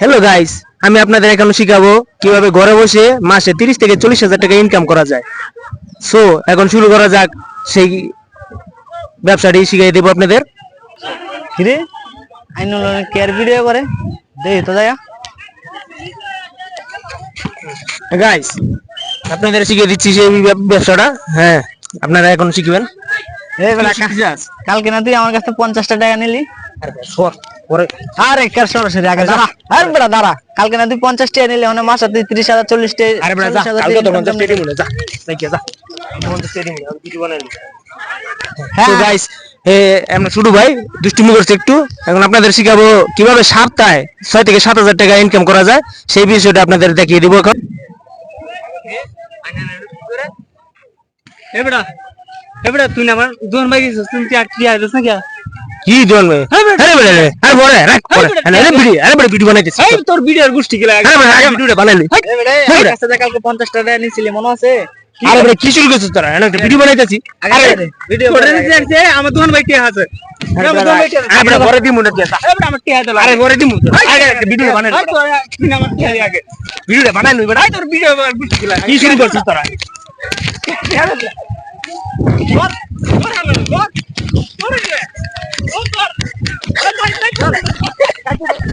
Hello guys আমি আপনাদের এখন শিখাবো কীভাবে ঘরে বসে মাসে তিরিশ থেকে চল্লিশ হাজার টাকা ইনকাম করা যায়। সো এখন শুরু করা যাক। সেই ব্যবসাটি শিখিয়ে দেবো আপনাদের। কিরে? আইন কেয়ার ভিডিও করে? দেখি তো যায় গাইস আপনাদের শিখিয়ে দিচ্ছি সেই ব্যবসাটা। হ্যাঁ আপনারা এখন শিখবেন। কালকে না তুই আমার কাছে পঞ্চাশটা টাকা নিলি? সর, পরে আরে কার সরাসরি আগে দাঁড়া। আরে বেড়া দাঁড়া। কালকে না তুই পঞ্চাশ টাকা নিলি মানে মাসে তুই ত্রিশ হাজার চল্লিশ টাকা আরে যা। যা। আমি ভিডিও হ্যাঁ। তো গাইস আমরা শুরু ভাই দুষ্টুমি করছে একটু। এখন আপনাদের শিখাবো কীভাবে সপ্তাহে ছয় থেকে সাত হাজার টাকা ইনকাম করা যায়। সেই বিষয়টা আপনাদের দেখিয়ে দিব এখন। এ এ তুই না আমার দোকান ভাই গেছিস তুই আর কি আইছিস না কি কি জন। আরে রে, আরে রাখ আরে ভিডিও আরে বেটা ভিডিও বানাইতেছি এই তোর ভিডিওর গোষ্ঠী গেলা আরে বেটা আগে ভিডিওটা বানাইলি। কাছে কালকে টাকা নিছিলি মনে আছে? আরে বেটা কি শুরু করছিস তোরা? একটা ভিডিও বানাইতেছি। আরে ভিডিও আমার দোকান ভাই কে আছে। আরে দিমু না আমার আরে দিমু আগে ভিডিও তুই আমার আগে। ভিডিওটা বেটা। আই তোর ভিডিও গোষ্ঠী গেলা। কি শুরু করছিস তোরা? that's what it,